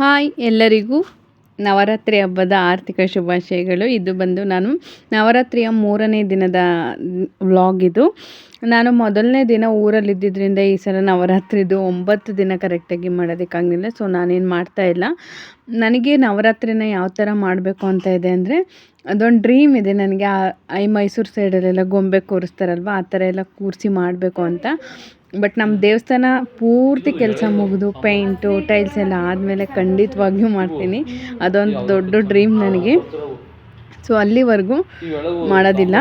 Hi ಎಲ್ಲರಿಗೂ ನವರಾತ್ರಿ ಹಬ್ಬದ ಆರ್ಥಿಕ ಶುಭಾಶಯಗಳು. ಇದು ಬಂದು ನಾನು ನವರಾತ್ರಿಯ ಮೂರನೇ ದಿನದ ವ್ಲಾಗ್ ಇದು. ನಾನು ಮೊದಲನೇ ದಿನ ಊರಲ್ಲಿದ್ದರಿಂದ ಈ ಸಲ ನವರಾತ್ರಿದು ಒಂಬತ್ತು ದಿನ ಕರೆಕ್ಟಾಗಿ ಮಾಡೋದಕ್ಕಾಗಲಿಲ್ಲ ಸೊ ನಾನೇನು ಮಾಡ್ತಾ ಇಲ್ಲ. ನನಗೆ ನವರಾತ್ರಿನ ಯಾವ ಥರ ಮಾಡಬೇಕು ಅಂತ ಇದೆ ಅಂದರೆ, ಅದೊಂದು ಡ್ರೀಮ್ ಇದೆ ನನಗೆ. ಐ ಮೈಸೂರು ಸೈಡಲ್ಲೆಲ್ಲ ಗೊಂಬೆ ಕೂರಿಸ್ತಾರಲ್ವ, ಆ ಥರ ಎಲ್ಲ ಕೂರಿಸಿ ಮಾಡಬೇಕು ಅಂತ. ಬಟ್ ನಮ್ಮ ದೇವಸ್ಥಾನ ಪೂರ್ತಿ ಕೆಲಸ ಮುಗಿದು ಪೇಂಟು ಟೈಲ್ಸ್ ಎಲ್ಲ ಆದಮೇಲೆ ಖಂಡಿತವಾಗಿಯೂ ಮಾಡ್ತೀನಿ. ಅದೊಂದು ದೊಡ್ಡ ಡ್ರೀಮ್ ನನಗೆ. ಸೊ ಅಲ್ಲಿವರೆಗೂ ಮಾಡೋದಿಲ್ಲ.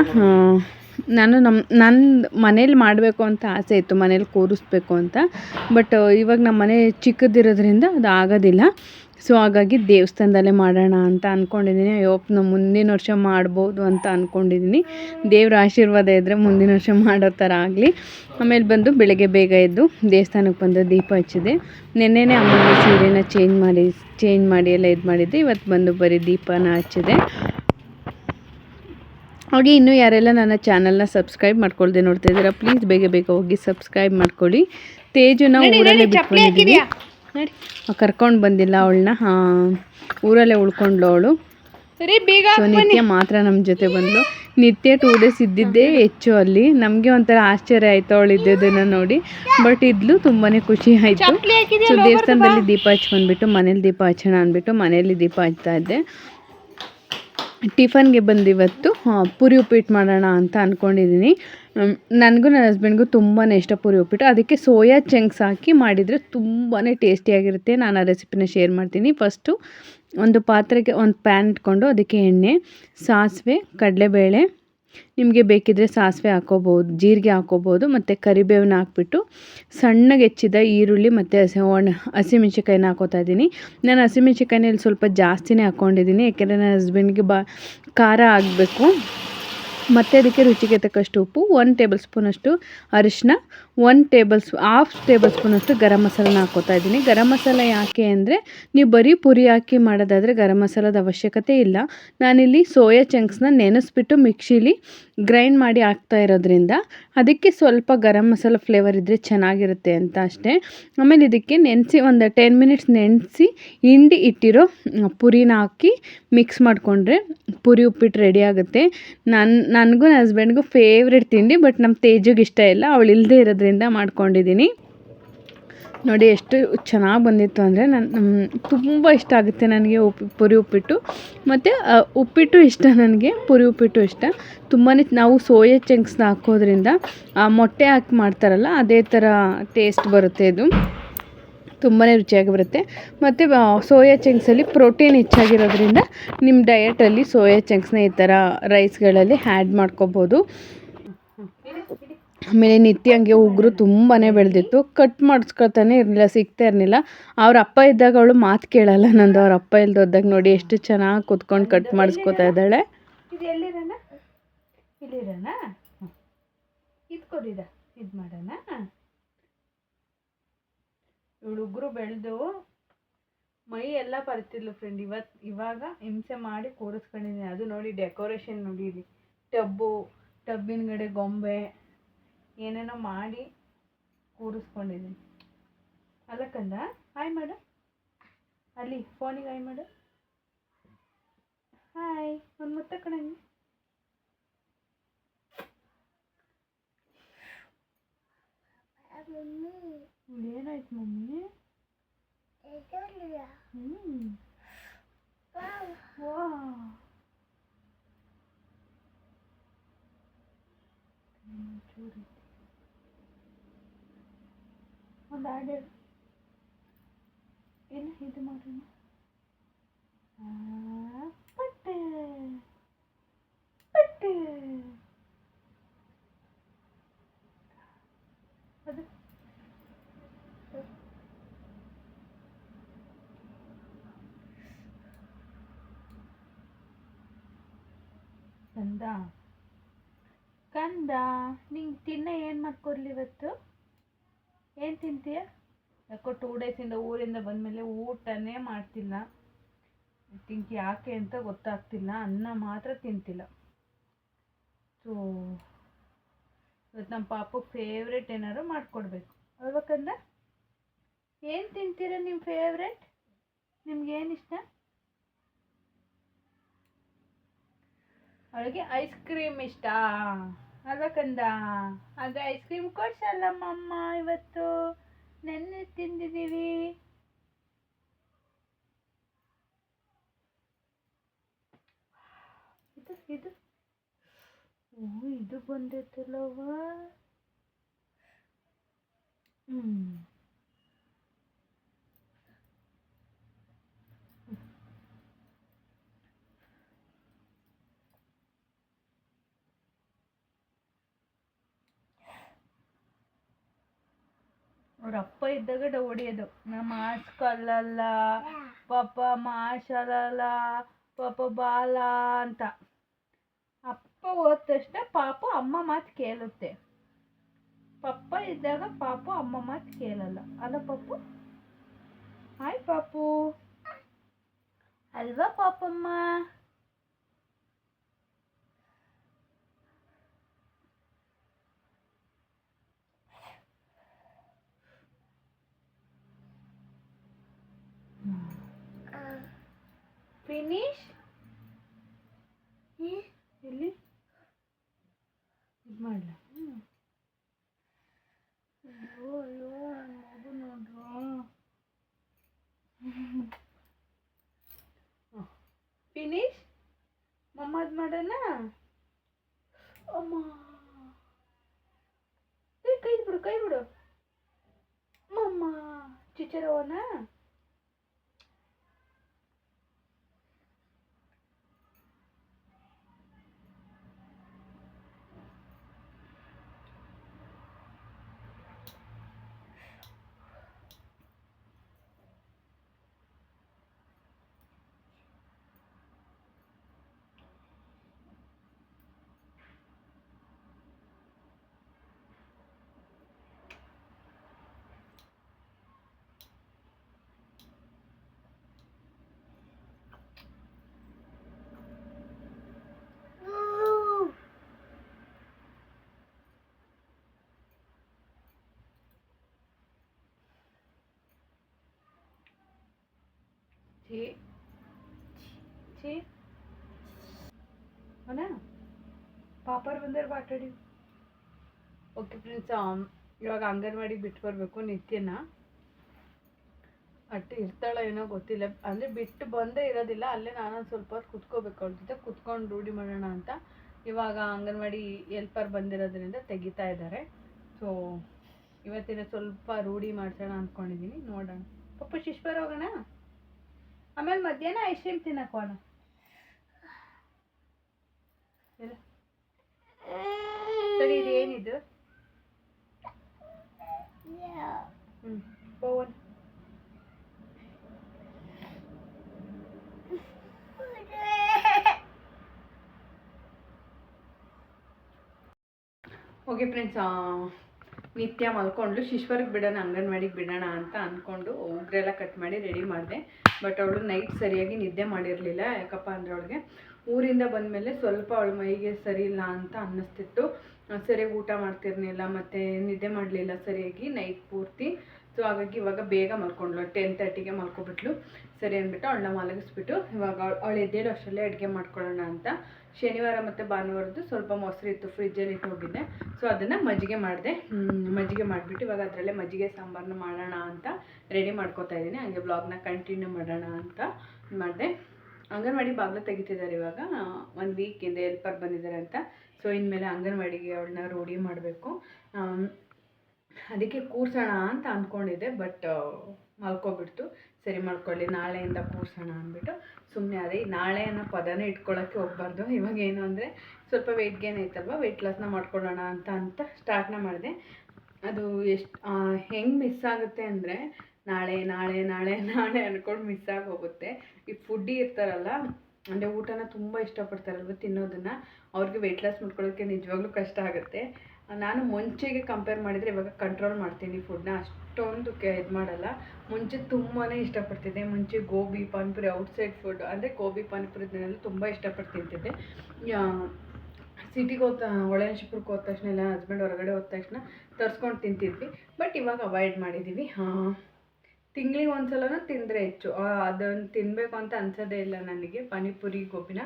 ನಾನು ನಮ್ಮ ನಂದು ಮನೇಲಿ ಮಾಡಬೇಕು ಅಂತ ಆಸೆ ಇತ್ತು, ಮನೇಲಿ ಕೂರಿಸ್ಬೇಕು ಅಂತ. ಬಟ್ ಇವಾಗ ನಮ್ಮ ಮನೆ ಚಿಕ್ಕದಿರೋದ್ರಿಂದ ಅದು ಆಗೋದಿಲ್ಲ. ಸೊ, ಹಾಗಾಗಿ ದೇವಸ್ಥಾನದಲ್ಲೇ ಮಾಡೋಣ ಅಂತ ಅಂದ್ಕೊಂಡಿದ್ದೀನಿ ಅಯ್ಯೋ ನಾವು ಮುಂದಿನ ವರ್ಷ ಮಾಡ್ಬೋದು ಅಂತ ಅಂದ್ಕೊಂಡಿದ್ದೀನಿ ದೇವ್ರ ಆಶೀರ್ವಾದ ಇದ್ದರೆ ಮುಂದಿನ ವರ್ಷ ಮಾಡೋ ಥರ ಆಗಲಿ. ಆಮೇಲೆ ಬಂದು ಬೆಳಗ್ಗೆ ಬೇಗ ಎದ್ದು ದೇವಸ್ಥಾನಕ್ಕೆ ಬಂದು ದೀಪ ಹಚ್ಚಿದೆ. ನೆನ್ನೆನೇ ಅಮ್ಮನ ಸೀರೆನ ಚೇಂಜ್ ಮಾಡಿ ಚೇಂಜ್ ಮಾಡಿ ಎಲ್ಲ ಇದು ಮಾಡಿದ್ದೆ. ಇವತ್ತು ಬಂದು ಬರೀ ದೀಪನ ಹಚ್ಚಿದೆ. ಹಾಗೆ ಇನ್ನೂ ಯಾರೆಲ್ಲ ನನ್ನ ಚಾನಲ್ನ ಸಬ್ಸ್ಕ್ರೈಬ್ ಮಾಡ್ಕೊಳ್ದೆ ನೋಡ್ತಾ ಇದ್ದೀರಾ ಪ್ಲೀಸ್ ಬೇಗ ಬೇಗ ಹೋಗಿ ಸಬ್ಸ್ಕ್ರೈಬ್ ಮಾಡ್ಕೊಳ್ಳಿ. ತೇಜುನ ಊರಲ್ಲೇ ಬಿಟ್ಕೊಂಡಿದ್ದೀವಿ ಕರ್ಕೊಂಡು ಬಂದಿಲ್ಲ ಅವಳನ್ನ. ಊರಲ್ಲೇ ಉಳ್ಕೊಂಡ್ಲು ಅವಳು. ಸೊ ನಿತ್ಯ ಮಾತ್ರ ನಮ್ಮ ಜೊತೆ ಬಂದಳು ನಿತ್ಯ ಟೂ ಡೇಸ್ ಇದ್ದಿದ್ದೇ ಹೆಚ್ಚು ಅಲ್ಲಿ. ನಮಗೆ ಒಂಥರ ಆಶ್ಚರ್ಯ ಆಯಿತು ಅವಳು ಇದ್ದಿದ್ದನ್ನು ನೋಡಿ. ಬಟ್ ಇದ್ಲು ತುಂಬಾ ಖುಷಿ ಆಯಿತು. ಸೊ ದೇವಸ್ಥಾನದಲ್ಲಿ ದೀಪ ಹಚ್ಕೊಂಡ್ಬಿಟ್ಟು ಮನೇಲಿ ದೀಪ ಹಚ್ಚೋಣ ಅಂದ್ಬಿಟ್ಟು ಮನೆಯಲ್ಲಿ ದೀಪ ಹಚ್ತಾ ಇದ್ದೆ. ಟಿಫನ್ಗೆ ಬಂದಿವತ್ತು ಪುರಿ ಉಪ್ಪಿಟ್ಟು ಮಾಡೋಣ ಅಂತ ಅಂದ್ಕೊಂಡಿದ್ದೀನಿ ನನಗೂ ನನ್ನ ಹಸ್ಬೆಂಡ್ಗೂ ತುಂಬಾ ಇಷ್ಟ ಪುರಿ ಉಪ್ಪಿಟ್ಟು. ಅದಕ್ಕೆ ಸೋಯಾ ಚಂಕ್ಸ್ ಹಾಕಿ ಮಾಡಿದರೆ ತುಂಬಾ ಟೇಸ್ಟಿಯಾಗಿರುತ್ತೆ. ನಾನು ಆ ರೆಸಿಪಿನ ಶೇರ್ ಮಾಡ್ತೀನಿ. ಫಸ್ಟು ಒಂದು ಪಾತ್ರೆಗೆ ಒಂದು ಪ್ಯಾನ್ ಇಟ್ಕೊಂಡು ಅದಕ್ಕೆ ಎಣ್ಣೆ, ಸಾಸಿವೆ, ಕಡಲೆಬೇಳೆ ನಿಮಗೆ ಬೇಕಿದ್ದರೆ ಸಾಸಿವೆ ಹಾಕೋಬೋದು, ಜೀರಿಗೆ ಹಾಕೋಬೋದು, ಮತ್ತು ಕರಿಬೇವನ್ನ ಹಾಕ್ಬಿಟ್ಟು ಸಣ್ಣಗೆ ಹೆಚ್ಚಿದ ಈರುಳ್ಳಿ ಮತ್ತು ಹಸಿ ಒಣ ಹಸಿಮೆಣ್ಸಿಕಾಯಿನ ಹಾಕೋತಾ ಇದ್ದೀನಿ. ನಾನು ಹಸಿಮೆಣ್ಸಿಕಾಯಿನಲ್ಲಿ ಸ್ವಲ್ಪ ಜಾಸ್ತಿನೇ ಹಾಕ್ಕೊಂಡಿದ್ದೀನಿ ಯಾಕೆಂದರೆ ನನ್ನ ಹಸ್ಬೆಂಡ್ಗೆ ಬಾ, ಖಾರ ಆಗಬೇಕು. ಮತ್ತು ಅದಕ್ಕೆ ರುಚಿಗೆ ತಕ್ಕಷ್ಟು ಉಪ್ಪು ಒನ್ ಟೇಬಲ್ ಸ್ಪೂನಷ್ಟು ಅರಿಶಿನ one table spoon half table ಸ್ಪೂನಷ್ಟು ಗರಂ ಮಸಾಲನ ಹಾಕೋತಾ ಇದ್ದೀನಿ. ಗರಂ ಮಸಾಲ ಯಾಕೆ ಅಂದರೆ ನೀವು ಬರೀ ಪುರಿ ಹಾಕಿ ಮಾಡೋದಾದರೆ ಗರಂ ಮಸಾಲದ ಅವಶ್ಯಕತೆ ಇಲ್ಲ. ನಾನಿಲ್ಲಿ ಸೋಯಾ ಚಂಕ್ಸ್ನ ನೆನೆಸ್ಬಿಟ್ಟು ಮಿಕ್ಸಿಲಿ ಗ್ರೈಂಡ್ ಮಾಡಿ ಹಾಕ್ತಾ ಇರೋದ್ರಿಂದ ಅದಕ್ಕೆ ಸ್ವಲ್ಪ ಗರಂ ಮಸಾಲ ಫ್ಲೇವರ್ ಇದ್ದರೆ ಚೆನ್ನಾಗಿರುತ್ತೆ ಅಂತ ಅಷ್ಟೇ. ಆಮೇಲೆ ಇದಕ್ಕೆ ನೆನೆಸಿ ಒಂದು ಟೆನ್ ಮಿನಿಟ್ಸ್ ನೆನೆಸಿ ಹಿಂಡಿ ಇಟ್ಟಿರೋ ಪುರಿನ ಹಾಕಿ ಮಿಕ್ಸ್ ಮಾಡಿಕೊಂಡ್ರೆ ಪುರಿ ಉಪ್ಪಿಟ್ಟು ರೆಡಿ ಆಗುತ್ತೆ. ನನ್ನ ನನಗೂ ನನ್ನ ಹಸ್ಬೆಂಡ್ಗೂ ಫೇವ್ರೆಟ್ ತಿಂಡಿ ಬಟ್ ನಮ್ಮ ತೇಜುಗೆ ಇಷ್ಟ ಇಲ್ಲ. ಅವಳು ಇಲ್ಲದೆ ಇರೋದ್ರಿಂದ ಮಾಡ್ಕೊಂಡಿದ್ದೀನಿ ನೋಡಿ ಎಷ್ಟು ಚೆನ್ನಾಗಿ ಬಂದಿತ್ತು ಅಂದರೆ ನನ್ನ ತುಂಬ ಇಷ್ಟ ಆಗುತ್ತೆ ನನಗೆ ಉಪ್ಪು ಪುರಿ ಉಪ್ಪಿಟ್ಟು. ಮತ್ತು ಉಪ್ಪಿಟ್ಟು ಇಷ್ಟ ನನಗೆ, ಪುರಿ ಉಪ್ಪಿಟ್ಟು ಇಷ್ಟ. ತುಂಬಾ ನಾವು ಸೋಯಾ ಚಂಕ್ಸ್ನ ಹಾಕೋದ್ರಿಂದ ಮೊಟ್ಟೆ ಹಾಕಿ ಮಾಡ್ತಾರಲ್ಲ, ಅದೇ ಥರ ಟೇಸ್ಟ್ ಬರುತ್ತೆ ಇದು. ತುಂಬಾ ರುಚಿಯಾಗಿ ಬರುತ್ತೆ. ಮತ್ತು ಸೋಯಾ ಚಂಕ್ಸಲ್ಲಿ ಪ್ರೋಟೀನ್ ಹೆಚ್ಚಾಗಿರೋದ್ರಿಂದ ನಿಮ್ಮ ಡಯಟಲ್ಲಿ ಸೋಯಾ ಚಂಕ್ಸ್ನ ಈ ಥರ ರೈಸ್ಗಳಲ್ಲಿ ಆ್ಯಡ್ ಮಾಡ್ಕೋಬೋದು. ಆಮೇಲೆ ನಿತ್ಯ ಹಂಗೆ ಉಗುರು ತುಂಬಾ ಬೆಳೆದಿತ್ತು. ಕಟ್ ಮಾಡಿಸ್ಕೊಳ್ತಾನೆ ಇರಲಿಲ್ಲ, ಸಿಗ್ತಾ ಇರಲಿಲ್ಲ. ಅವ್ರ ಅಪ್ಪ ಇದ್ದಾಗ ಅವಳು ಮಾತು ಕೇಳಲ್ಲ ನಂದು. ಅವ್ರ ಅಪ್ಪ ಇಲ್ದೋದಾಗ ನೋಡಿ ಎಷ್ಟು ಚೆನ್ನಾಗಿ ಕುತ್ಕೊಂಡು ಕಟ್ ಮಾಡಿಸ್ಕೊತಾ ಇದ್ದಾಳೆ. ಇದು ಮಾಡೋಣ? ಇವಳು ಉಗುರು ಬೆಳೆದು ಮೈ ಎಲ್ಲ ಬರ್ತಿದ್ಲು ಫ್ರೆಂಡ್ ಇವತ್ತು ಇವಾಗ ಹಿಂಸೆ ಮಾಡಿ ಕೂರಿಸ್ಕೊಂಡಿದ್ದೀನಿ. ಅದು ನೋಡಿ ಡೆಕೋರೇಷನ್ ನೋಡಿ ಇಲ್ಲಿ. ಟಬ್ಬು, ಟಬ್ಬಿನ ಗೊಂಬೆ ಏನೇನೋ ಮಾಡಿ ಕೂರಿಸ್ಕೊಂಡಿದ್ದೀನಿ. ಅಲ್ಲಕ್ಕಂದ ಹಾಯ್ ಮಾಡು ಅಲ್ಲಿ ಫೋನಿಗೆ ಹಾಯ್ ಮಾಡು ಹಾಯ್ ಒಂದು ಮುತ್ತ ಕಣಂಗೆ ಏನಾಯ್ತು ಮಮ್ಮಿ? ಹ್ಞೂ ಚೂರಿ ಒಂದು ಹಾಡು ಏನು ಇದು ಮಾಡೋಣ ಪಟ್ಟೆ ಪಟ್ಟೆ ಅದು ಕಂದ ಕಂದ ನಿಂಗೆ ತಿನ್ನ ಏನು ಮಾಡ್ಕೊಡ್ಲಿ ಇವತ್ತು ಏನು ತಿಂತೀಯ? ಯಾಕೋ ಟೂ ಡೇಸಿಂದ ಊರಿಂದ ಬಂದಮೇಲೆ ಊಟನೇ ಮಾಡ್ತಿಲ್ಲ. ತಿಂಕ್ ಯಾಕೆ ಅಂತ ಗೊತ್ತಾಗ್ತಿಲ್ಲ. ಅನ್ನ ಮಾತ್ರ ತಿಂತಿಲ್ಲ. ಸೊ ಇವತ್ತು ನಮ್ಮ ಪಾಪು ಫೇವ್ರೆಟ್ ಏನಾದ್ರು ಮಾಡಿಕೊಡ್ಬೇಕು. ಹೇಳ್ಬೇಕಂದ ಏನು ತಿಂತೀರ ನಿಮ್ಮ ಫೇವ್ರೆಟ್ ನಿಮ್ಗೇನು ಇಷ್ಟ? ಅವಳಿಗೆ ಐಸ್ ಕ್ರೀಮ್ ಇಷ್ಟ. ಅಲ್ವಾ ಕಂದ ಆದರೆ ಐಸ್ ಕ್ರೀಮ್ ಕೊಡ್ಸಲ್ಲಮ್ಮಮ್ಮ ಇವತ್ತು? ನೆನ್ನೆ ತಿಂದಿದ್ದೀವಿ. ಇದು ಇದು. ಓ, ಇದು ಬಂದೈತಲ್ಲವ ಹ್ಞೂ ಅವ್ರ ಅಪ್ಪ ಇದ್ದಾಗ ಡ ಹೊಡಿಯೋದು ನಾ ಮಾಸ್ಕ್ ಅಲ್ಲಲ್ಲ, ಪಾಪ ಮಾಷಲ್ಲ ಪಾಪ ಬಾಲ ಅಂತ. ಅಪ್ಪ ಹೋದ ತಕ್ಷಣ ಪಾಪ ಅಮ್ಮ ಮಾತು ಕೇಳುತ್ತೆ. ಪಪ್ಪ ಇದ್ದಾಗ ಪಾಪು ಅಮ್ಮ ಮಾತು ಕೇಳಲ್ಲ. ಅಲ್ಲ ಪಪ್ಪು? ಹಾಯ್ ಪಾಪು ಅಲ್ವಾ ಪಾಪಮ್ಮ? ಫಿನಿಶ್ ಎಲ್ಲಿ ಇದು ಮಾಡಲ ಅಯ್ಯೋ ಅಯ್ಯೋ ಮಗು ನೋಡ್ರು ಫಿನಿಶ್ ಮಮ್ಮದ್ ಮಾಡೋಣ ಅಮ್ಮ ಏ ಕೈ ಬಿಡು ಕೈ ಬಿಡು ಮಮ್ಮ ಚಿಚರವನ ಛೀ ಛೀ ಅವನ ಪಾಪರ್ ಬಂದರೆ ಮಾತಾಡಿ. ಓಕೆ ಫ್ರೆಂಡ್ಸ್ ಇವಾಗ ಅಂಗನವಾಡಿ ಬಿಟ್ಟು ಬರಬೇಕು ನಿತ್ಯನ. ಅಟ್ಟು ಇರ್ತಾಳ ಏನೋ ಗೊತ್ತಿಲ್ಲ. ಅಂದರೆ ಬಿಟ್ಟು ಬಂದೇ ಇರೋದಿಲ್ಲ, ಅಲ್ಲೇ ನಾನು ಸ್ವಲ್ಪ ಹೊತ್ತು ಕುತ್ಕೋಬೇಕು ಅವ್ರ ಜೊತೆ. ಕುತ್ಕೊಂಡು ರೂಢಿ ಮಾಡೋಣ ಅಂತ ಇವಾಗ ಅಂಗನವಾಡಿ ಎಲ್ಪರ್ ಬಂದಿರೋದ್ರಿಂದ ತೆಗಿತಾ ಇದ್ದಾರೆ ಸೊ ಇವತ್ತಿನ ಸ್ವಲ್ಪ ರೂಢಿ ಮಾಡ್ಸೋಣ ಅಂದ್ಕೊಂಡಿದ್ದೀನಿ ನೋಡೋಣ. ಪಪ್ಪ ಶಿಶ್ವರ್ ಹೋಗೋಣ? ಆಮೇಲೆ ಮಧ್ಯಾಹ್ನ ಐಸ್ ಕ್ರೀಮ್ ತಿನ್ನಕ್ಕೆ ಹೋಗೋಣ ಎಲ್ಲ ಸರಿ ಇದು ಏನಿದು ಹ್ಞೂ ಪವನ್ ಓಕೆ ಫ್ರೆಂಡ್ಸ್ ನಿತ್ಯ ಮಲ್ಕೊಂಡ್ಲು ಶಿಶ್ವರಿಗೆ ಬಿಡೋಣ, ಅಂಗನವಾಡಿಗೆ ಬಿಡೋಣ ಅಂತ ಅಂದ್ಕೊಂಡು ಉಗ್ರೆಲ್ಲ ಕಟ್ ಮಾಡಿ ರೆಡಿ ಮಾಡಿದೆ. ಬಟ್ ಅವಳು ನೈಟ್ ಸರಿಯಾಗಿ ನಿದ್ದೆ ಮಾಡಿರಲಿಲ್ಲ. ಯಾಕಪ್ಪ ಅಂದರೆ ಅವಳಿಗೆ ಊರಿಂದ ಬಂದಮೇಲೆ ಸ್ವಲ್ಪ ಅವಳ ಮೈಗೆ ಸರಿ ಇಲ್ಲ ಅಂತ ಅನ್ನಿಸ್ತಿತ್ತು. ಸರಿಯಾಗಿ ಊಟ ಮಾಡ್ತಿರ್ಲಿಲ್ಲ, ಮತ್ತು ನಿದ್ದೆ ಮಾಡಲಿಲ್ಲ ಸರಿಯಾಗಿ ನೈಟ್ ಪೂರ್ತಿ. ಸೊ ಹಾಗಾಗಿ ಇವಾಗ ಬೇಗ ಮಲ್ಕೊಂಡ್ಳು. ಟೆನ್ ತರ್ಟಿಗೆ ಮಲ್ಕೊಬಿಟ್ಲು. ಸರಿ ಅಂದ್ಬಿಟ್ಟು ಅವಳನ್ನ ಮಲಗಿಸ್ಬಿಟ್ಟು ಇವಾಗ ಅವಳು ಎದ್ದೇಳೋ ಅಷ್ಟರಲ್ಲೇ ಅಡುಗೆ ಮಾಡ್ಕೊಳ್ಳೋಣ ಅಂತ ಶನಿವಾರ ಮತ್ತು ಭಾನುವಾರದ್ದು ಸ್ವಲ್ಪ ಮೊಸರು ಇತ್ತು ಫ್ರಿಜ್ಜಲ್ಲಿ ಇಟ್ಟು ಹೋಗಿದ್ದೆ. ಸೊ ಅದನ್ನು ಮಜ್ಜಿಗೆ ಮಾಡಿದೆ. ಮಜ್ಜಿಗೆ ಮಾಡಿಬಿಟ್ಟು ಇವಾಗ ಅದರಲ್ಲೇ ಮಜ್ಜಿಗೆ ಸಾಂಬಾರನ್ನ ಮಾಡೋಣ ಅಂತ ರೆಡಿ ಮಾಡ್ಕೋತಾ ಇದ್ದೀನಿ. ಹಾಗೆ ಬ್ಲಾಗ್ನ ಕಂಟಿನ್ಯೂ ಮಾಡೋಣ ಅಂತ ಮಾಡಿದೆ. ಅಂಗನವಾಡಿ ಬಾಗಿಲು ತೆಗಿತಿದ್ದಾರೆ ಇವಾಗ. ಒಂದು ವೀಕಿಂದ ಎಲ್ಪರ್ ಬಂದಿದ್ದಾರೆ ಅಂತ. ಸೊ ಇನ್ಮೇಲೆ ಅಂಗನವಾಡಿಗೆ ಅವಳನ್ನ ರೂಢಿ ಮಾಡಬೇಕು. ಅದಕ್ಕೆ ಕೂರ್ಸೋಣ ಅಂತ ಅಂದ್ಕೊಂಡಿದ್ದೆ ಬಟ್ ಮಲ್ಕೊಬಿಡ್ತು. ಸರಿ ಮಾಡ್ಕೊಳ್ಳಿ, ನಾಳೆಯಿಂದ ಕೂರ್ಸೋಣ ಅಂದ್ಬಿಟ್ಟು ಸುಮ್ಮನೆ ಅದೇ ನಾಳೆ ಅನ್ನೋ ಪದನೇ ಇಟ್ಕೊಳ್ಳೋಕ್ಕೆ ಹೋಗ್ಬಾರ್ದು. ಇವಾಗ ಏನು ಅಂದರೆ ಸ್ವಲ್ಪ ವೆಯ್ಟ್ ಗೇನ್ ಐತಲ್ವ ವೆಯ್ಟ್ ಲಾಸ್ನ ಮಾಡ್ಕೊಳ್ಳೋಣ ಅಂತ ಅಂತ ಸ್ಟಾರ್ಟ್ನ ಮಾಡಿದೆ. ಅದು ಎಷ್ಟು ಹೆಂಗೆ ಮಿಸ್ ಆಗುತ್ತೆ ಅಂದರೆ ನಾಳೆ ನಾಳೆ ನಾಳೆ ನಾಳೆ ಅಂದ್ಕೊಂಡು ಮಿಸ್ ಹೋಗುತ್ತೆ ಈ ಫುಡ್ಡಿ ಇರ್ತಾರಲ್ಲ, ಅಂದರೆ ಊಟನ ತುಂಬ ಇಷ್ಟಪಡ್ತಾರಲ್ವ ತಿನ್ನೋದನ್ನು, ಅವ್ರಿಗೆ ವೆಯ್ಟ್ ಲಾಸ್ ಮಾಡ್ಕೊಳ್ಳೋಕ್ಕೆ ನಿಜವಾಗ್ಲೂ ಕಷ್ಟ ಆಗುತ್ತೆ. ನಾನು ಮುಂಚೆಗೆ ಕಂಪೇರ್ ಮಾಡಿದರೆ ಇವಾಗ ಕಂಟ್ರೋಲ್ ಮಾಡ್ತೀನಿ ಫುಡ್ನ ಅಷ್ಟೊಂದು ಕೆ ಇದು ಮಾಡಲ್ಲ. ಮುಂಚೆ ತುಂಬಾ ಇಷ್ಟಪಡ್ತಿದ್ದೆ. ಮುಂಚೆ ಗೋಬಿ, ಪಾನಿಪುರಿ ಔಟ್ಸೈಡ್ ಫುಡ್ ಅಂದರೆ ಗೋಬಿ, ಪಾನಿಪುರಿ ಇದನ್ನೆಲ್ಲ ತುಂಬ ಇಷ್ಟಪಟ್ಟು ತಿಂತಿದ್ದೆ ಸಿಟಿಗೆ ಹೋದ ಒಳಶಿಪುರಕ್ಕೆ ಹೋದ ತಕ್ಷಣ ಇಲ್ಲ ಹಸ್ಬೆಂಡ್ ಹೊರಗಡೆ ಹೋದ ತಕ್ಷಣ ತರಿಸ್ಕೊಂಡು ತಿಂತಿದ್ವಿ. ಬಟ್ ಇವಾಗ ಅವಾಯ್ಡ್ ಮಾಡಿದ್ದೀವಿ ತಿಂಗಳಿಗೆ ಒಂದ್ಸಲನೂ ತಿಂದರೆ ಹೆಚ್ಚು. ಅದನ್ನು ತಿನ್ನಬೇಕು ಅಂತ ಅನ್ಸೋದೇ ಇಲ್ಲ ನನಗೆ. ಪಾನಿಪುರಿ, ಗೋಬಿನ.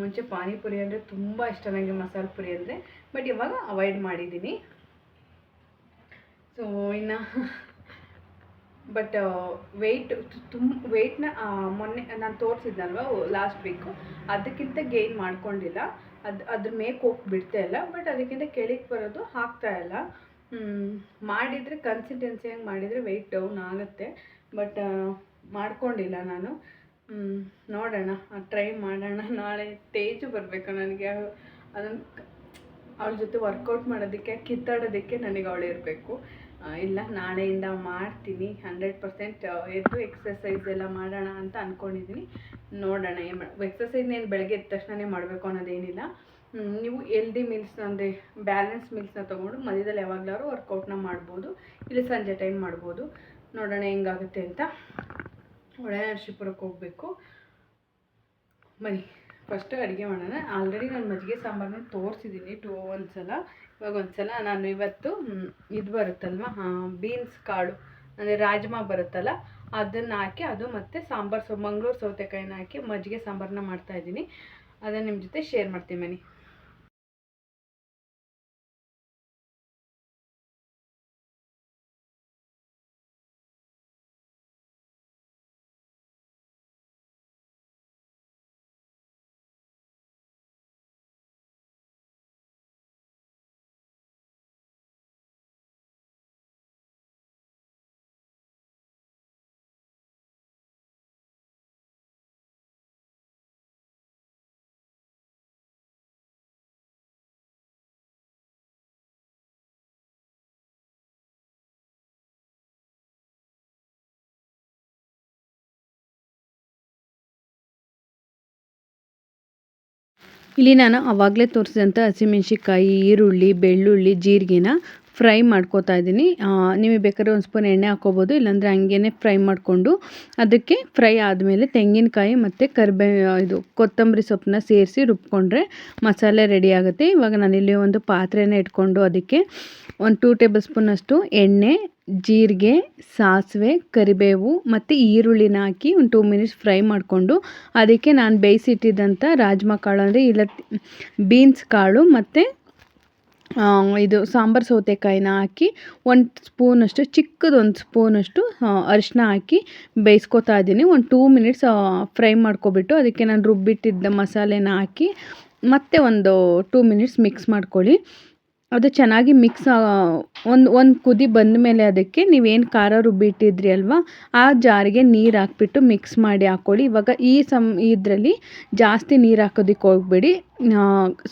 ಮುಂಚೆ ಪಾನಿಪುರಿ ಅಂದರೆ ತುಂಬ ಇಷ್ಟ ನನಗೆ ಮಸಾಲೆ ಪುರಿ ಅಂದರೆ. ಬಟ್ ಇವಾಗ ಅವಾಯ್ಡ್ ಮಾಡಿದ್ದೀನಿ. ಸೊ ಇನ್ನು ಬಟ್ ವೆಯ್ಟ್ ತುಂಬ ವೆಯ್ಟ್ನ ಮೊನ್ನೆ ನಾನು ತೋರಿಸಿದ್ನಲ್ವ ಲಾಸ್ಟ್ ವೀಕು ಅದಕ್ಕಿಂತ ಗೇನ್ ಮಾಡ್ಕೊಂಡಿಲ್ಲ. ಅದು, ಅದ್ರ ಮೇಕ್ ಹೋಗಿ ಬಿಡ್ತಾ ಇಲ್ಲ. ಬಟ್ ಅದಕ್ಕಿಂತ ಕೆಳಗೆ ಬರೋದು ಹಾಕ್ತಾ ಇಲ್ಲ. ಮಾಡಿದರೆ ಕನ್ಸಿಸ್ಟೆನ್ಸಿಯಾಗಿ ಮಾಡಿದರೆ ವೆಯ್ಟ್ ಡೌನ್ ಆಗುತ್ತೆ. ಬಟ್ ಮಾಡ್ಕೊಂಡಿಲ್ಲ ನಾನು. ನೋಡೋಣ. ಟ್ರೈ ಮಾಡೋಣ. ನಾಳೆ ತೇಜು ಬರಬೇಕು ನನಗೆ. ಅದನ್ನು ಅವಳ ಜೊತೆ ವರ್ಕೌಟ್ ಮಾಡೋದಕ್ಕೆ, ಕಿತ್ತಾಡೋದಕ್ಕೆ ನನಗೆ ಅವಳು ಇರಬೇಕು. ಇಲ್ಲ, ನಾಳೆಯಿಂದ ಮಾಡ್ತೀನಿ. ಹಂಡ್ರೆಡ್ ಪರ್ಸೆಂಟ್ ಎದ್ದು ಎಕ್ಸಸೈಸ್ ಎಲ್ಲ ಮಾಡೋಣ ಅಂತ ಅಂದ್ಕೊಂಡಿದ್ದೀನಿ ನೋಡೋಣ, ಏನು ಮಾಡಿ ಎಕ್ಸಸೈಸ್ನೇನು ಬೆಳಗ್ಗೆ ಎದ್ದ ತಕ್ಷಣನೇ ಮಾಡಬೇಕು ಅನ್ನೋದೇನಿಲ್ಲ. ನೀವು ಎಲ್ದಿ ಮೀಲ್ಸ್ ಅಂದರೆ ಬ್ಯಾಲೆನ್ಸ್ ಮೀಲ್ಸ್ನ ತೊಗೊಂಡು ಮಧ್ಯದಲ್ಲಿ ಯಾವಾಗಲಾದ್ರು ವರ್ಕೌಟ್ನ ಮಾಡ್ಬೋದು. ಇಲ್ಲ, ಸಂಜೆ ಟೈಮ್ ಮಾಡ್ಬೋದು. ನೋಡೋಣ ಹೆಂಗಾಗುತ್ತೆ ಅಂತ. ಒಳ್ಳೆ ನರಸೀಪುರಕ್ಕೆ ಹೋಗಬೇಕು. ಬನ್ನಿ. ಫಸ್ಟ್ ಅಡುಗೆ ಮಾಡೋಣ. ಆಲ್ರೆಡಿ ನಾನು ಮಜ್ಜಿಗೆ ಸಾಂಬಾರನ್ನ ತೋರಿಸಿದ್ದೀನಿ ಟೂ ಒಂದ್ಸಲ ಇವಾಗ ಒಂದ್ಸಲ ನಾನು ಇವತ್ತು ಇದು ಬರುತ್ತಲ್ವ? ಬೀನ್ಸ್ ಕಾಳು, ಅಂದರೆ ರಾಜ್ಮಾ ಬರುತ್ತಲ್ಲ, ಅದನ್ನು ಹಾಕಿ ಅದು ಮತ್ತು ಸಾಂಬಾರು ಸೌ, ಮಂಗಳೂರು ಸೌತೆಕಾಯಿನ ಹಾಕಿ ಮಜ್ಜಿಗೆ ಸಾಂಬಾರನ್ನ ಮಾಡ್ತಾಯಿದ್ದೀನಿ ಅದನ್ನು ನಿಮ್ಮ ಜೊತೆ ಶೇರ್ ಮಾಡ್ತೀನಿ ಬನ್ನಿ ಇಲ್ಲಿ ನಾನು ಆವಾಗಲೇ ತೋರಿಸಿದಂಥ ಹಸಿಮೆಣ್ಸಿಕಾಯಿ ಈರುಳ್ಳಿ ಬೆಳ್ಳುಳ್ಳಿ ಜೀರಿಗೆನ ಫ್ರೈ ಮಾಡ್ಕೋತಾ ಇದ್ದೀನಿ. ನಿಮಗೆ ಬೇಕಾದ್ರೆ ಒಂದು ಸ್ಪೂನ್ ಎಣ್ಣೆ ಹಾಕ್ಕೋಬೋದು, ಇಲ್ಲಾಂದರೆ ಹಂಗೇ ಫ್ರೈ ಮಾಡಿಕೊಂಡು ಅದಕ್ಕೆ ಫ್ರೈ ಆದಮೇಲೆ ತೆಂಗಿನಕಾಯಿ ಮತ್ತು ಕರಿಬೇ, ಇದು ಕೊತ್ತಂಬರಿ ಸೊಪ್ಪನ್ನ ಸೇರಿಸಿ ರುಬ್ಕೊಂಡ್ರೆ ಮಸಾಲೆ ರೆಡಿ ಆಗುತ್ತೆ. ಇವಾಗ ನಾನಿಲ್ಲಿ ಒಂದು ಪಾತ್ರೆನ ಇಟ್ಕೊಂಡು ಅದಕ್ಕೆ ಒಂದು ಟೂ ಟೇಬಲ್ ಸ್ಪೂನಷ್ಟು ಎಣ್ಣೆ, ಜೀರಿಗೆ, ಸಾಸಿವೆ, ಕರಿಬೇವು ಮತ್ತು ಈರುಳ್ಳಿನ ಹಾಕಿ ಒಂದು ಟೂ ಮಿನಿಟ್ಸ್ ಫ್ರೈ ಮಾಡಿಕೊಂಡು ಅದಕ್ಕೆ ನಾನು ಬೇಯಿಸಿಟ್ಟಿದ್ದಂಥ ರಾಜ್ಮಾ ಕಾಳು ಅಂದರೆ ಇಲ್ಲ ಬೀನ್ಸ್ ಕಾಳು ಮತ್ತು ಇದು ಸಾಂಬಾರು ಸೌತೆಕಾಯಿನ ಹಾಕಿ ಒಂದು ಸ್ಪೂನಷ್ಟು, ಚಿಕ್ಕದು ಒಂದು ಸ್ಪೂನಷ್ಟು ಅರಿಶಿನ ಹಾಕಿ ಬೇಯಿಸ್ಕೊತಾ ಇದ್ದೀನಿ ಒಂದು ಟೂ ಮಿನಿಟ್ಸ್ ಫ್ರೈ ಮಾಡ್ಕೊಬಿಟ್ಟು ಅದಕ್ಕೆ ನಾನು ರುಬ್ಬಿಟ್ಟಿದ್ದ ಮಸಾಲೆನ ಹಾಕಿ ಮತ್ತೆ ಒಂದು ಟೂ ಮಿನಿಟ್ಸ್ ಮಿಕ್ಸ್ ಮಾಡ್ಕೊಳ್ಳಿ. ಅದು ಚೆನ್ನಾಗಿ ಮಿಕ್ಸ್ ಒಂದು ಒಂದು ಕುದಿ ಬಂದ ಮೇಲೆ ಅದಕ್ಕೆ ನೀವೇನು ಖಾರ ರುಬ್ಬಿಟ್ಟಿದ್ರಿ ಅಲ್ವಾ, ಆ ಜಾರಿಗೆ ನೀರು ಹಾಕ್ಬಿಟ್ಟು ಮಿಕ್ಸ್ ಮಾಡಿ ಹಾಕ್ಕೊಳ್ಳಿ ಇವಾಗ ಈ ಸಮ್ ಇದರಲ್ಲಿ ಜಾಸ್ತಿ ನೀರು ಹಾಕೋದಕ್ಕೆ ಹೋಗ್ಬೇಡಿ.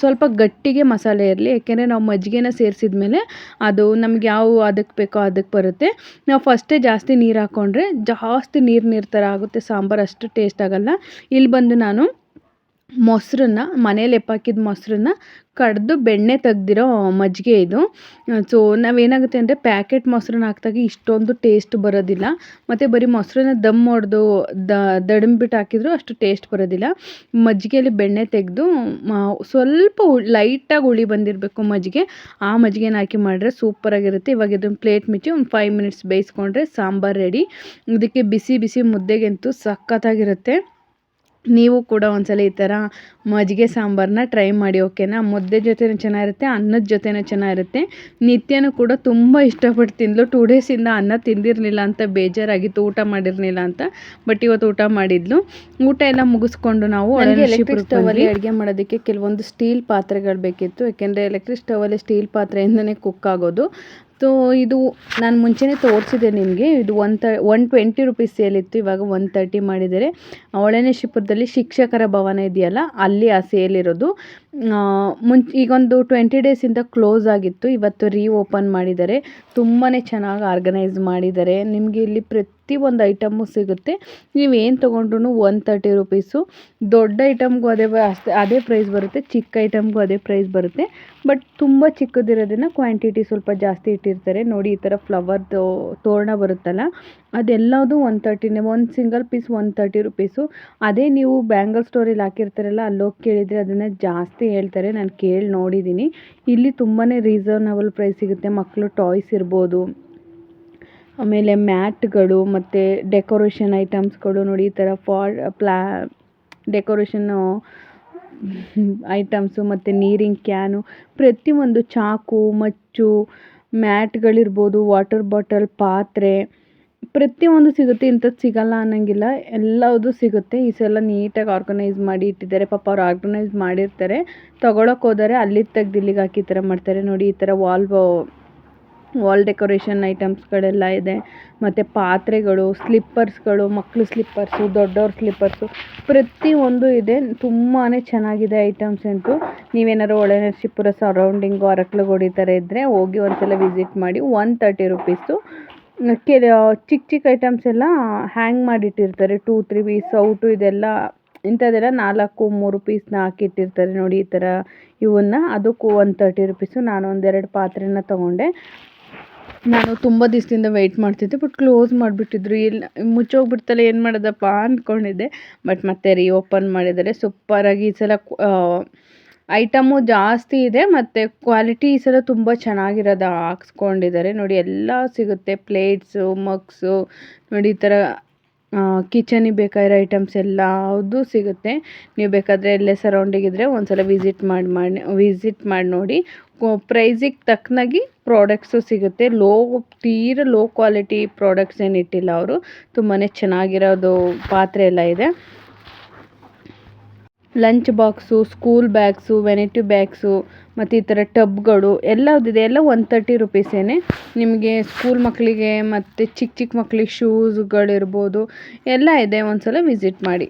ಸ್ವಲ್ಪ ಗಟ್ಟಿಗೆ ಮಸಾಲೆ ಇರಲಿ, ಯಾಕೆಂದರೆ ನಾವು ಮಜ್ಜಿಗೆನ ಸೇರಿಸಿದ ಮೇಲೆ ಅದು ನಮ್ಗೆ ಯಾವ ಅದಕ್ಕೆ ಬೇಕೋ ಅದಕ್ಕೆ ಬರುತ್ತೆ. ನಾವು ಫಸ್ಟೇ ಜಾಸ್ತಿ ನೀರು ಹಾಕ್ಕೊಂಡ್ರೆ ಜಾಸ್ತಿ ನೀರು ನೀರು ಥರ ಆಗುತ್ತೆ, ಸಾಂಬಾರು ಅಷ್ಟು ಟೇಸ್ಟ್ ಆಗೋಲ್ಲ. ಇಲ್ಲಿ ಬಂದು ನಾನು ಮೊಸರನ್ನ ಮನೇಲಿ ಎಪ್ಪಾಕಿದ ಮೊಸರನ್ನ ಕಡ್ದು ಬೆಣ್ಣೆ ತೆಗ್ದಿರೋ ಮಜ್ಜಿಗೆ ಇದು. ಸೊ ನಾವೇನಾಗುತ್ತೆ ಅಂದರೆ ಪ್ಯಾಕೆಟ್ ಮೊಸರನ್ನ ಹಾಕಿದಾಗ ಇಷ್ಟೊಂದು ಟೇಸ್ಟ್ ಬರೋದಿಲ್ಲ. ಮತ್ತು ಬರೀ ಮೊಸರನ್ನ ದಮ್ ಹೊಡೆದು ದಡಂಬಿಟ್ಟು ಹಾಕಿದ್ರು ಅಷ್ಟು ಟೇಸ್ಟ್ ಬರೋದಿಲ್ಲ. ಮಜ್ಜಿಗೆಯಲ್ಲಿ ಬೆಣ್ಣೆ ತೆಗೆದು ಸ್ವಲ್ಪ ಲೈಟಾಗಿ ಹುಳಿ ಬಂದಿರಬೇಕು ಮಜ್ಜಿಗೆ. ಆ ಮಜ್ಜಿಗೆನ ಹಾಕಿ ಮಾಡಿದ್ರೆ ಸೂಪರಾಗಿರುತ್ತೆ ಇವಾಗ ಇದನ್ನು ಪ್ಲೇಟ್ ಮುಚ್ಚಿ ಒಂದು ಫೈವ್ ಮಿನಿಟ್ಸ್ ಬೇಯಿಸ್ಕೊಂಡ್ರೆ ಸಾಂಬಾರು ರೆಡಿ ಇದಕ್ಕೆ ಬಿಸಿ ಬಿಸಿ ಮುದ್ದೆಗಂತೂ ಸಖತ್ತಾಗಿರುತ್ತೆ. ನೀವು ಕೂಡ ಒಂದ್ಸಲ ಈ ಥರ ಮಜ್ಜಿಗೆ ಸಾಂಬಾರನ್ನ ಟ್ರೈ ಮಾಡಿ ಓಕೆನಾ ಮುದ್ದೆ ಜೊತೆನೂ ಚೆನ್ನಾಗಿರುತ್ತೆ ಅನ್ನದ ಜೊತೆನೂ ಚೆನ್ನಾಗಿರುತ್ತೆ. ನಿತ್ಯನೂ ಕೂಡ ತುಂಬ ಇಷ್ಟಪಟ್ಟು ತಿಂದಳು ಟೂ ಡೇಸಿಂದ ಅನ್ನ ತಿಂದಿರಲಿಲ್ಲ ಅಂತ ಬೇಜಾರಾಗಿತ್ತು ಊಟ ಮಾಡಿರಲಿಲ್ಲ ಅಂತ ಬಟ್ ಇವತ್ತು ಊಟ ಮಾಡಿದ್ಲು. ಊಟ ಎಲ್ಲ ಮುಗಿಸ್ಕೊಂಡು ನಾವು ಎಲೆಕ್ಟ್ರಿಕ್ ಸ್ಟವಲ್ಲಿ ಅಡುಗೆ ಮಾಡೋದಕ್ಕೆ ಕೆಲವೊಂದು ಸ್ಟೀಲ್ ಪಾತ್ರೆಗಳು ಬೇಕಿತ್ತು. ಯಾಕೆಂದರೆ ಎಲೆಕ್ಟ್ರಿಕ್ ಸ್ಟವಲ್ಲಿ ಸ್ಟೀಲ್ ಪಾತ್ರೆಯಿಂದನೇ ಕುಕ್ ಆಗೋದು. ಸೊ ಇದು ನಾನು ಮುಂಚೆನೇ ತೋರಿಸಿದೆ ನಿಮಗೆ. ಇದು ಒನ್ ತ, ಒನ್ ಟ್ವೆಂಟಿ ರುಪೀಸ್ ಸೇಲಿತ್ತು ಇವಾಗ ಒನ್ ತರ್ಟಿ ಮಾಡಿದ್ದಾರೆ. ಅವಳನೇಶಿಪುರದಲ್ಲಿ ಶಿಕ್ಷಕರ ಭವನ ಇದೆಯಲ್ಲ, ಅಲ್ಲಿ ಆ ಸೇಲ್ ಇರೋದು. ಮುಂಚೆ ಈಗೊಂದು ಟ್ವೆಂಟಿ ಡೇಸಿಂದ ಕ್ಲೋಸ್ ಆಗಿತ್ತು, ಇವತ್ತು ರೀ ಓಪನ್ ಮಾಡಿದ್ದಾರೆ. ತುಂಬಾ ಚೆನ್ನಾಗಿ ಆರ್ಗನೈಸ್ ಮಾಡಿದ್ದಾರೆ. ನಿಮಗೆ ಇಲ್ಲಿ ಪ್ರತಿ ಒಂದು ಐಟಮ್ಮು ಸಿಗುತ್ತೆ. ನೀವೇನು ತೊಗೊಂಡ್ರು ಒನ್ ತರ್ಟಿ ರುಪೀಸು ದೊಡ್ಡ ಐಟಮ್ಗೂ ಅದೇ ಅಷ್ಟೇ, ಅದೇ ಪ್ರೈಸ್ ಬರುತ್ತೆ. ಚಿಕ್ಕ ಐಟಮ್ಗೂ ಅದೇ ಪ್ರೈಸ್ ಬರುತ್ತೆ. ಬಟ್ ತುಂಬ ಚಿಕ್ಕದಿರೋದನ್ನು ಕ್ವಾಂಟಿಟಿ ಸ್ವಲ್ಪ ಜಾಸ್ತಿ ಇಟ್ಟಿರ್ತಾರೆ. ನೋಡಿ, ಈ ಥರ ಫ್ಲವರ್ದು ತೋರಣ ಬರುತ್ತಲ್ಲ. ಅದೆಲ್ಲದು ಒನ್ ತರ್ಟಿನೇ ಒಂದು single piece one thirty rupees ಅದೇ ನೀವು ಬ್ಯಾಂಗಲ್ ಸ್ಟೋರಿಲಿ ಹಾಕಿರ್ತಾರಲ್ಲ, ಅಲ್ಲೋಗಿ ಕೇಳಿದರೆ ಅದನ್ನು ಜಾಸ್ತಿ ಹೇಳ್ತಾರೆ. ನಾನು ಕೇಳಿ ನೋಡಿದ್ದೀನಿ ಇಲ್ಲಿ ತುಂಬಾ ರೀಸನಬಲ್ ಪ್ರೈಸ್ ಸಿಗುತ್ತೆ. ಮಕ್ಕಳು ಟಾಯ್ಸ್ ಇರ್ಬೋದು. ಆಮೇಲೆ ಮ್ಯಾಟ್ಗಳು ಮತ್ತು ಡೆಕೋರೇಷನ್ ಐಟಮ್ಸ್ಗಳು ನೋಡಿ ಈ ಥರ ಫಾಲ್ ಪ್ಲಾ ಡೆಕೋರೇಷನ್ನು ಐಟಮ್ಸು ಮತ್ತು ನೀರಿನ ಕ್ಯಾನು ಪ್ರತಿಯೊಂದು ಚಾಕು, ಮಚ್ಚು, ಮ್ಯಾಟ್ಗಳಿರ್ಬೋದು, ವಾಟರ್ ಬಾಟಲ್, ಪಾತ್ರೆ ಪ್ರತಿಯೊಂದು ಸಿಗುತ್ತೆ. ಇಂಥದ್ದು ಸಿಗಲ್ಲ ಅನ್ನೋಂಗಿಲ್ಲ. ಎಲ್ಲದು ಸಿಗುತ್ತೆ. ಈ ಸಲ ನೀಟಾಗಿ ಆರ್ಗನೈಸ್ ಮಾಡಿ ಇಟ್ಟಿದ್ದಾರೆ. ಪಾಪ ಅವ್ರು ಆರ್ಗನೈಸ್ ಮಾಡಿರ್ತಾರೆ. ತೊಗೊಳಕ್ಕೆ ಹೋದರೆ ಅಲ್ಲಿ ತೆಗ್ದು ಇಲ್ಲಿಗೆ ಹಾಕಿ ಈ ಥರ ಮಾಡ್ತಾರೆ. ನೋಡಿ ಈ ಥರ ವಾಲ್ ವಾಲ್ ಡೆಕೋರೇಷನ್ ಐಟಮ್ಸ್ಗಳೆಲ್ಲ ಇದೆ. ಮತ್ತು ಪಾತ್ರೆಗಳು ಸ್ಲಿಪ್ಪರ್ಸ್ಗಳು ಮಕ್ಳು ಸ್ಲಿಪ್ಪರ್ಸು ದೊಡ್ಡವ್ರ ಸ್ಲಿಪ್ಪರ್ಸು ಪ್ರತಿಯೊಂದು ಇದೆ. ತುಂಬಾ ಚೆನ್ನಾಗಿದೆ ಐಟಮ್ಸ್ ಅಂತೂ. ನೀವೇನಾದ್ರು ಒಳನರಸೀಪುರ ಸರೌಂಡಿಂಗು ಅರಕಲಗೂಡು ಈ ಥರ ಇದ್ದರೆ ಹೋಗಿ ಒಂದ್ಸಲ ವಿಸಿಟ್ ಮಾಡಿ. ಒನ್ ತರ್ಟಿ ರುಪೀಸು ಕೆಲ ಚಿಕ್ಕ ಚಿಕ್ಕ ಐಟಮ್ಸ್ ಎಲ್ಲ ಹ್ಯಾಂಗ್ ಮಾಡಿಟ್ಟಿರ್ತಾರೆ. ಟೂ ತ್ರೀ ಪೀಸ್ ಔಟು ಇದೆಲ್ಲ, ಇಂಥದ್ದೆಲ್ಲ ನಾಲ್ಕು, ಮೂರು ಪೀಸ್ನ ಹಾಕಿಟ್ಟಿರ್ತಾರೆ ನೋಡಿ ಈ ಥರ ಇವನ್ನ. ಅದಕ್ಕೂ ಒನ್ ತರ್ಟಿ ರುಪೀಸು ನಾನು ಒಂದೆರಡು ಪಾತ್ರೆನ ತೊಗೊಂಡೆ. ನಾನು ತುಂಬ ದಿವಸದಿಂದ ವೆಯ್ಟ್ ಮಾಡ್ತಿದ್ದೆ ಬಟ್ ಕ್ಲೋಸ್ ಮಾಡಿಬಿಟ್ಟಿದ್ರು. ಇಲ್ಲ ಮುಚ್ಚೋಗ್ಬಿಡ್ತಲ್ಲ ಏನು ಮಾಡೋದಪ್ಪ ಅಂದ್ಕೊಂಡಿದ್ದೆ ಬಟ್ ಮತ್ತೆ ರೀಓಪನ್ ಮಾಡಿದರೆ ಸೂಪರಾಗಿ ಈ ಸಲ ಐಟಮು ಜಾಸ್ತಿ ಇದೆ, ಮತ್ತು ಕ್ವಾಲಿಟಿ ಈ ಸಲ ತುಂಬ ಚೆನ್ನಾಗಿರೋದು ಹಾಕ್ಸ್ಕೊಂಡಿದ್ದಾರೆ. ನೋಡಿ, ಎಲ್ಲ ಸಿಗುತ್ತೆ ಪ್ಲೇಟ್ಸು ಮಗ್ಸು ನೋಡಿ, ಈ ಥರ ಕಿಚನಿಗೆ ಬೇಕಾಗಿರೋ ಐಟಮ್ಸ್ ಎಲ್ಲದು ಸಿಗುತ್ತೆ. ನೀವು ಬೇಕಾದರೆ ಎಲ್ಲೇ ಸರೌಂಡಿಗಿದ್ರೆ ಒಂದು ಸಲ ವಿಸಿಟ್ ಮಾಡಿ ಮಾಡಿ ವಿಸಿಟ್ ಮಾಡಿ ನೋಡಿ. ಪ್ರೈಸಿಗೆ ತಕ್ಕನಾಗಿ ಪ್ರಾಡಕ್ಟ್ಸು ಸಿಗುತ್ತೆ. ಲೋ ತೀರ ಲೋ ಕ್ವಾಲಿಟಿ ಪ್ರಾಡಕ್ಟ್ಸ್ ಏನು ಇಟ್ಟಿಲ್ಲ ಅವರು. ತುಂಬಾ ಚೆನ್ನಾಗಿರೋದು ಪಾತ್ರೆ ಎಲ್ಲ ಇದೆ. Lunch box, school bags, vanity bags, ಮತ್ತು ಈ ಥರ ಟಬ್ಗಳು ಎಲ್ಲದಿದೆ ಎಲ್ಲ ಒನ್ ತರ್ಟಿ ರುಪೀಸೇನೆ ನಿಮಗೆ ಸ್ಕೂಲ್ ಮಕ್ಕಳಿಗೆ ಮತ್ತು ಚಿಕ್ಕ ಚಿಕ್ಕ ಮಕ್ಕಳಿಗೆ ಶೂಸ್ಗಳಿರ್ಬೋದು. ಎಲ್ಲ ಇದೆ ಒಂದು ಸಲ ವಿಸಿಟ್ ಮಾಡಿ.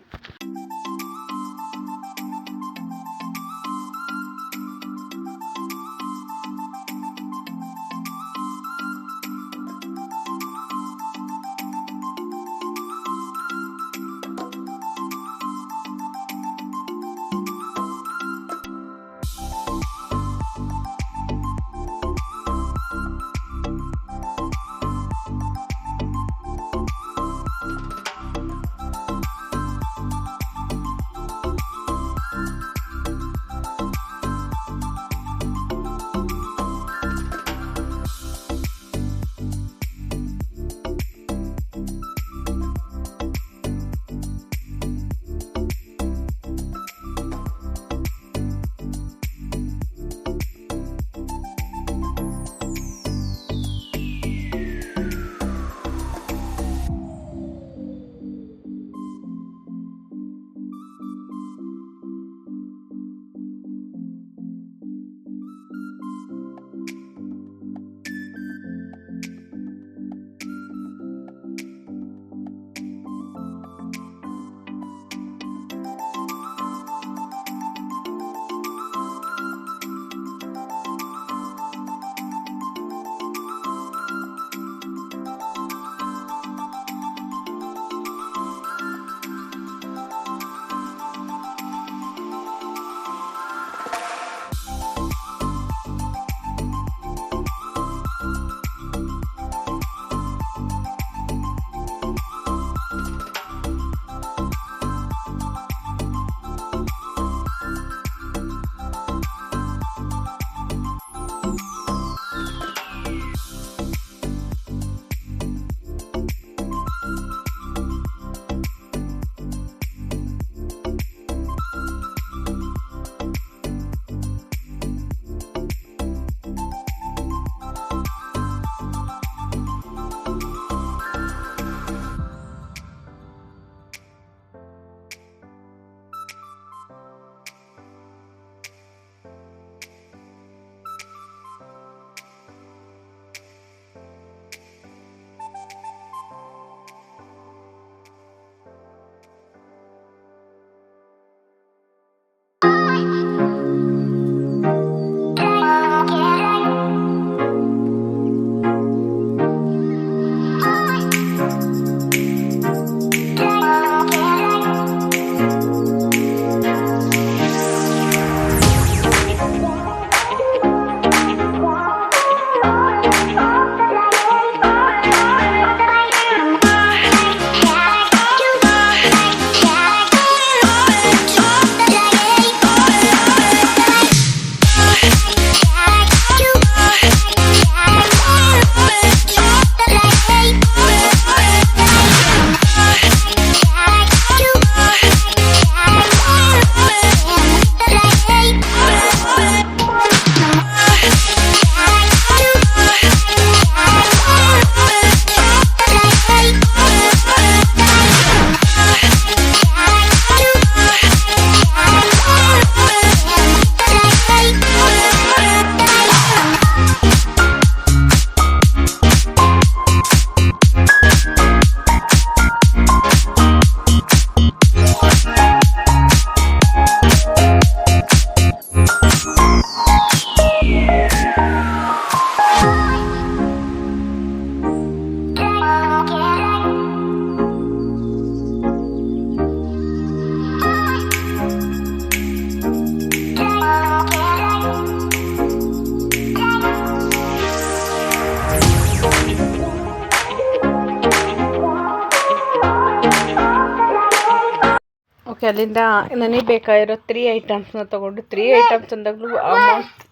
ಅಲ್ಲಿಂದ ನನಗೆ ಬೇಕಾಗಿರೋ ತ್ರೀ ಐಟಮ್ಸ್ನ ತೊಗೊಂಡು ತ್ರೀ ಐಟಮ್ಸ್ ಅಂದಾಗಲೂ ಅಮೌಂಟ್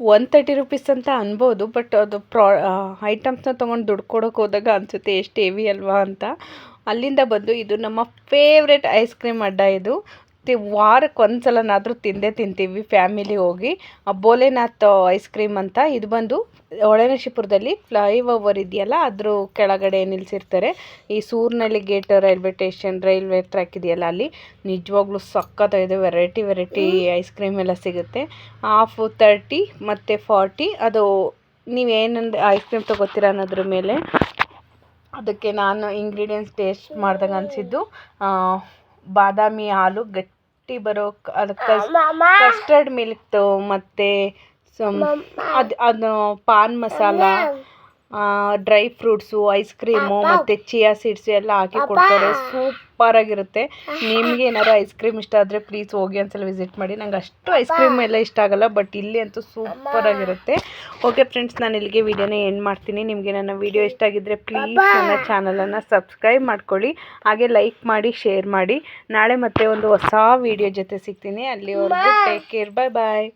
ಒನ್ ತರ್ಟಿ ರುಪೀಸ್ ಅಂತ ಅನ್ಬೋದು ಬಟ್ ಅದು ಪ್ರಾ ಐಟಮ್ಸ್ನ ತೊಗೊಂಡು ದುಡ್ಡು ಕೊಡೋಕೆ ಹೋದಾಗ ಅನಿಸುತ್ತೆ ಎಷ್ಟು ಹೆವಿ ಅಲ್ವಾ ಅಂತ. ಅಲ್ಲಿಂದ ಬಂದು ಇದು ನಮ್ಮ ಫೇವ್ರೆಟ್ ಐಸ್ ಕ್ರೀಮ್ ಅಡ್ಡ ಇದು. ತಿ ವಾರಕ್ಕೆ ಒಂದು ಸಲನಾದರೂ ತಿಂದೇ ತಿಂತೀವಿ ಫ್ಯಾಮಿಲಿ ಹೋಗಿ. ಭೋಲೆನಾಥ್ ಐಸ್ ಕ್ರೀಮ್ ಅಂತ ಇದು ಬಂದು ಹೊಳೆನಶಿಪುರದಲ್ಲಿ ಫ್ಲೈ ಓವರ್ ಇದೆಯಲ್ಲ, ಅದ್ರ ಕೆಳಗಡೆ ನಿಲ್ಲಿಸಿರ್ತಾರೆ ಈ Surnalli gate railway station, railway track ಇದೆಯಲ್ಲ ಅಲ್ಲಿ ನಿಜವಾಗ್ಲೂ ಸಖತ್ತಾಗಿದೆ ವೆರೈಟಿ ವೆರೈಟಿ ಐಸ್ ಕ್ರೀಮ್ ಎಲ್ಲ ಸಿಗುತ್ತೆ. ಹಾಫು ತರ್ಟಿ ಮತ್ತು ಫಾರ್ಟಿ, ಅದು ನೀವೇನಂದು ಐಸ್ ಕ್ರೀಮ್ ತೊಗೋತೀರ ಅನ್ನೋದ್ರ ಮೇಲೆ. ಅದಕ್ಕೆ ನಾನು ಇಂಗ್ರೀಡಿಯೆಂಟ್ಸ್ ಟೇಸ್ಟ್ ಮಾಡಿದಾಗ ಅನಿಸಿದ್ದು ಬಾದಾಮಿ ಹಾಲು ಗಟ್ಟಿ ಬರೋ ಅದಕ್ಕೆ ಅದು ಕಸ್ಟರ್ಡ್ ಮಿಲ್ಕ್ದು ಮತ್ತು ಅದು ಅದು paan masala dry fruits ice cream ಮತ್ತು ಚಿಯಾ ಸೀಡ್ಸು ಎಲ್ಲ ಹಾಕಿ ಕೊಡ್ತಾರೆ. ಸೂಪರಾಗಿರುತ್ತೆ ನಿಮಗೆ ಏನಾದ್ರು ಐಸ್ ಕ್ರೀಮ್ ಇಷ್ಟ ಆದರೆ ಪ್ಲೀಸ್ ಹೋಗಿ ಒಂದ್ಸಲ ವಿಸಿಟ್ ಮಾಡಿ. ನಂಗೆ ಅಷ್ಟು ಐಸ್ ಕ್ರೀಮ್ ಎಲ್ಲ ಇಷ್ಟ ಆಗಲ್ಲ ಬಟ್ ಇಲ್ಲಿ ಅಂತೂ ಸೂಪರಾಗಿರುತ್ತೆ ಓಕೆ ಫ್ರೆಂಡ್ಸ್ ನಾನು ಇಲ್ಲಿಗೆ ವಿಡಿಯೋನ ಎಂಡ್ ಮಾಡ್ತೀನಿ. ನಿಮಗೆ ನನ್ನ ವಿಡಿಯೋ ಇಷ್ಟ ಆಗಿದ್ದರೆ ಪ್ಲೀಸ್ ನನ್ನ ಚಾನಲನ್ನು ಸಬ್ಸ್ಕ್ರೈಬ್ ಮಾಡ್ಕೊಳ್ಳಿ. ಹಾಗೆ ಲೈಕ್ ಮಾಡಿ ಶೇರ್ ಮಾಡಿ. ನಾಳೆ ಮತ್ತೆ ಒಂದು ಹೊಸ ವಿಡಿಯೋ ಜೊತೆ ಸಿಗ್ತೀನಿ. ಅಲ್ಲಿವರೆಗೂ ಟೇಕ್ ಕೇರ್ ಬಾಯ್ ಬಾಯ್